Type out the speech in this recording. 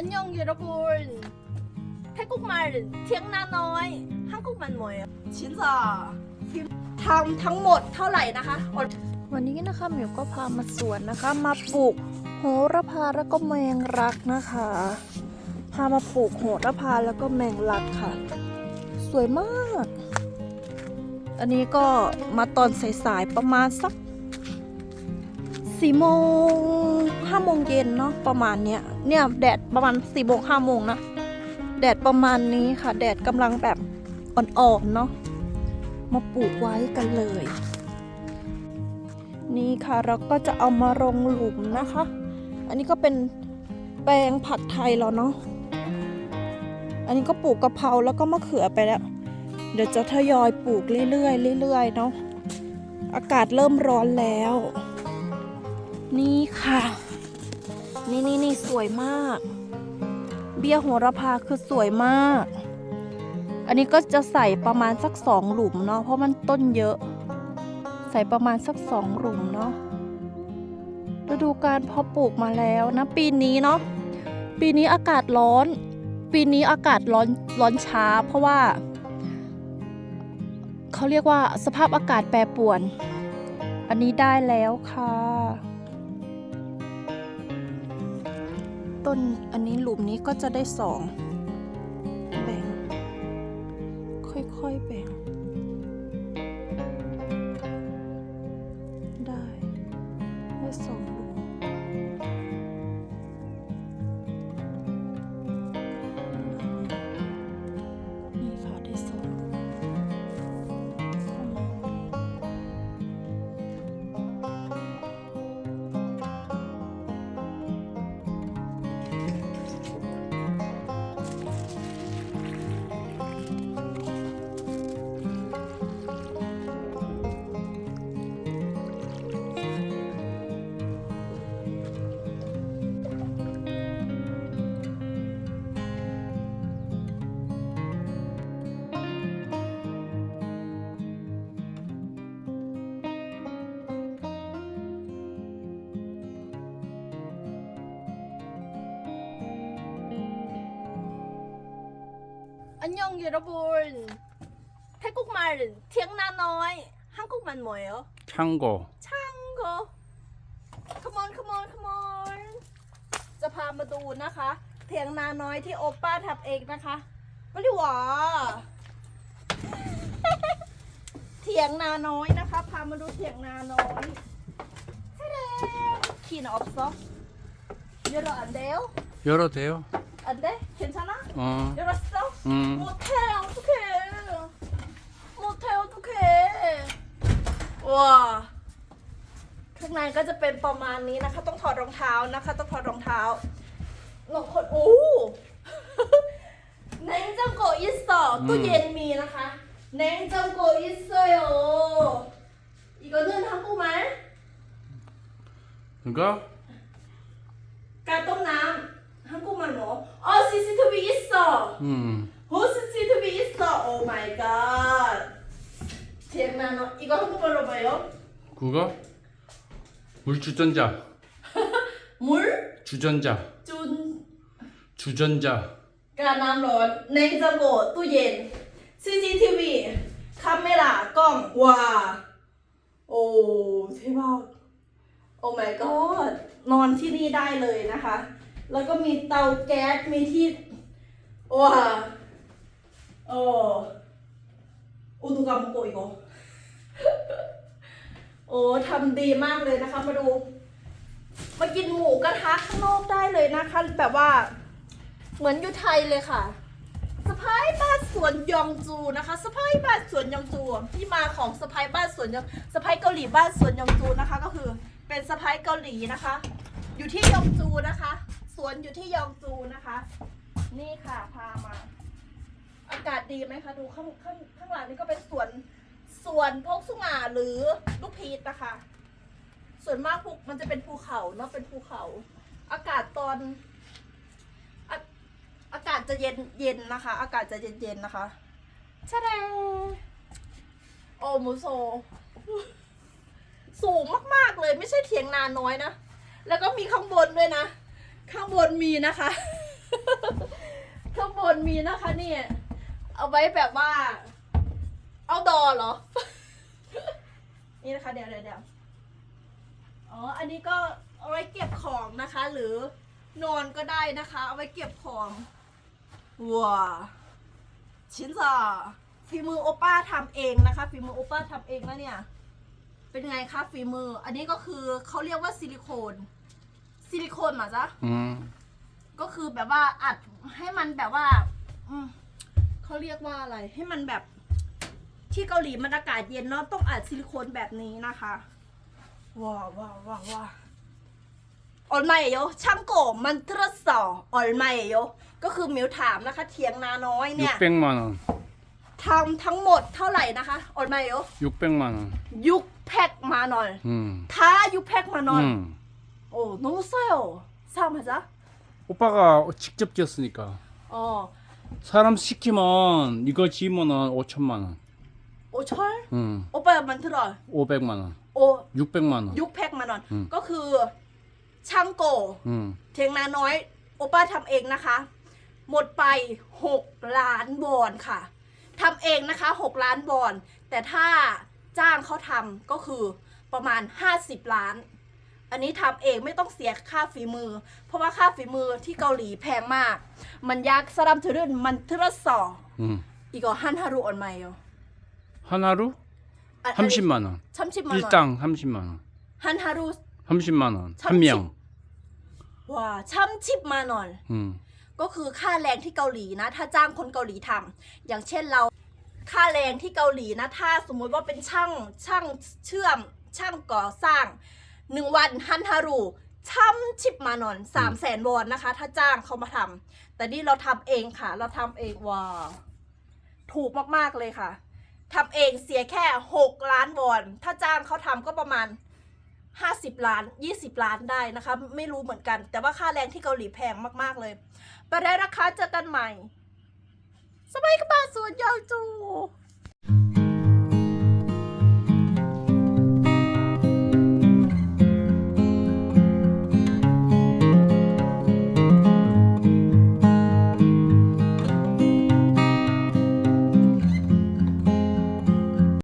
안녕 여러분. 태국말 튀앙나 너이 한국말 뭐예요? 진짜ทำทั้งหมดเท่าไหร่นะคะ วันนี้นะคะหมิวก็พามาสวนนะคะ มาปลูกโหระพาแล้วก็แมงลักนะคะ พามาปลูกโหระพาแล้วก็แมงลักค่ะ สวยมาก อันนี้ก็มาตอนสายๆประมาณสัก สี่โมงห้าโมงเย็นเนาะประมาณเนี้ยเนี่ยแดดประมาณสี่โมงห้าโมงนะแดดประมาณนี้ค่ะ แดดกำลังแบบอ่อนๆเนาะมาปลูกไว้กันเลย นี่ค่ะเราก็จะเอามาลงหลุมนะคะ อันนี้ก็เป็นแปลงผักไทยแล้วเนาะอันนี้ก็ปลูกกะเพราแล้วก็มะเขือไปแล้ว เดี๋ยวจะทยอยปลูกเรื่อยๆเรื่อยๆเนาะอากาศเริ่มร้อนแล้ว นี่ค่ะ นี่นี่นี่สวยมาก เบี้ยโหระพาคือสวยมาก อันนี้ก็จะใส่ประมาณสักสองหลุมเนาะเพราะมันต้นเยอะ ใส่ประมาณสักสองหลุมเนาะฤดูการเพอปลูกมาแล้วนะ ปีนี้เนาะปีนี้อากาศร้อน ปีนี้อากาศร้อนร้อนช้า เพราะว่าเขาเรียกว่าสภาพอากาศแปรปรวน อันนี้ได้แล้วค่ะ ต้นอันนี้หลุมนี้ก็จะได้สอง แบ่ง ค่อยๆแบ่ง ได้ ได้สอง 안녕 여러분. 태국말 튀앙나 너이 한국말 뭐예요? 창고 창고. Come on come on come on จะพามาดูนะคะ เถียงนาน้อยที่โอป้าทำเองนะคะไม่ได้หวา เถียงนาน้อยนะคะ พามาดูเถียงนาน้อยเฮ้ขี่นออบซอเยอะอันเดียว 열어도 돼요? อันเดียวเห็นฉันนะ 어, เยอะซอ 음, 못해 어떡해 못해 어떡해 와ข้างในก็จะเป็นประมาณนี้นะคะ ต้องถอดรองเท้านะคะ ต้องถอดรองเท้าลองคนโอ้ 냉장고 있어 또 음. 옌미นะคะ 냉장고 있어요 이거는 한국말 그니까 การต้มน้ำ 한국말 뭐? 어 CCTV 있어 음, 오 CCTV 있어 오 마이 갓 장난 어 이거 한국말로 봐요 그거 물주전자, 물 주전자, 준, 주전자, การน้ำร้อนในจังโกะตู้เย็น CCTV คาเมรากล้องว้าโอ้เท่มากโอ้ my god นอนที่นี่ได้เลยนะคะ แล้วก็มีเตาแก๊ส มีที่ว้าโอ้อุตุกรรมโกยโกโอ้ทำดีมากเลยนะคะ มาดู มากินหมูกระทะข้างนอกได้เลยนะคะ แบบว่า เหมือนอยู่ไทยเลยค่ะสะพายบ้านสวนยองจูนะคะสะพายบ้านสวนยองจูที่มาของสะพายบ้านสวนยองสะพายเกาหลีบ้านสวนยองจูนะคะ ก็คือเป็นสะพายเกาหลีนะคะ อยู่ที่ยองจูนะคะ วนอยู่ที่ยองจูนะคะ นี่ค่ะพามา อากาศดีไหมคะ ดูข้างข้างข้างหลังนี่ก็เป็นสวนสวนพกสุงาหรือลูกพีชนะคะ ส่วนมากภูมันจะเป็นภูเขาเนาะเป็นภูเขา อากาศตอนอาอากาศจะเย็นเย็นนะคะ อากาศจะเย็นเย็นนะคะชะแดโอมูโซ สูงมาก ๆ เลยไม่ใช่เถียงนาน้อยนะ แล้วก็มีข้างบนด้วยนะ ข้างบนมีนะคะ ข้างบนมีนะคะเนี่ย เอาไว้แบบว่า เอาดอเหรอ นี่นะคะเดี๋ยวเดี๋ยวเดี๋ยวอ๋อ อันนี้ก็เอาไว้เก็บของนะคะ หรือนอนก็ได้นะคะ เอาไว้เก็บของว้าชิ้นจ้าฝีมือโอป้าทำเองนะคะฝีมือโอป้าทำเองนะเนี่ย เป็นไงคะฝีมือ อันนี้ก็คือเขาเรียกว่าซิลิโคน ซิลิโคนเหรอจ๊ะ 음. ก็คือแบบว่าอัดให้มันแบบว่า อืมเขาเรียกว่าอะไร ให้มันแบบ ที่เกาหลีมันอากาศเย็นเนาะต้องอัดซิลิโคนแบบนี้นะคะ ว้าวว้าวว้าวว้าวออลไมเยช่างโกมันตรสอออลไมเยก็คือมิวถามนะคะ เถียงนาน้อยเนี่ย 600만 원. ทำทั้งหมดเท่าไหร่นะคะออลไมเย 600만 원. ยุคแพ็กมาหน่อย 음. ท้ายุคแพ็กมาหน่อย 음. โอ้น้องเซลทราบไหมจ๊ะ 오빠가 직접 지었으니까. อ๋อ 사람 시키면 이거 지으면은 5천만 원. โอชอย 음. โอไปมันเท่าไหร่ 500만 원. โอ 600만 원. ยุคแพ็กมาหน่อย อืม ก็คือช่างโก 음. เทียงนาน้อย โอป้าทำเองนะคะ หมดไป 6 ล้านวอนค่ะทำเองนะคะ 6 ล้านวอน แต่ถ้าจ้างเขาทำก็คือประมาณ 50 ล้าน อันนี้ทำเองไม่ต้องเสียค่าฝีมือ เพราะว่าค่าฝีมือที่เกาหลีแพงมาก มันยากสลัมทรุนมันทรสออีกหันฮารุออนไมโอฮันฮารุสามสิบมันอะสามสิบมันตังสามสิบมันฮันฮารุสามสิบมันอะห้ามีงว้าช้ำชิบมานอนก็คือค่าแรงที่เกาหลีนะ ถ้าจ้างคนเกาหลีทำ อย่างเช่นเราค่าแรงที่เกาหลีนะ ถ้าสมมุติว่าเป็นช่างช่างเชื่อมช่างก่อสร้าง หนึ่งวันฮันฮารุช่ำชิปมานอนสามแสนวอนนะคะ ถ้าจ้างเขามาทำแต่นี่เราทำเองค่ะ เราทำเองว้าถูกมากๆเลยค่ะทำเองเสียแค่หกล้านวอน ถ้าจ้างเขาทำก็ประมาณ50ล้าน20ล้านได้นะคะ ไม่รู้เหมือนกัน แต่ว่าค่าแรงที่เกาหลีแพงมากๆเลยไปได้ราคาเจอกันใหม่สบายกับบาสวนยาวจู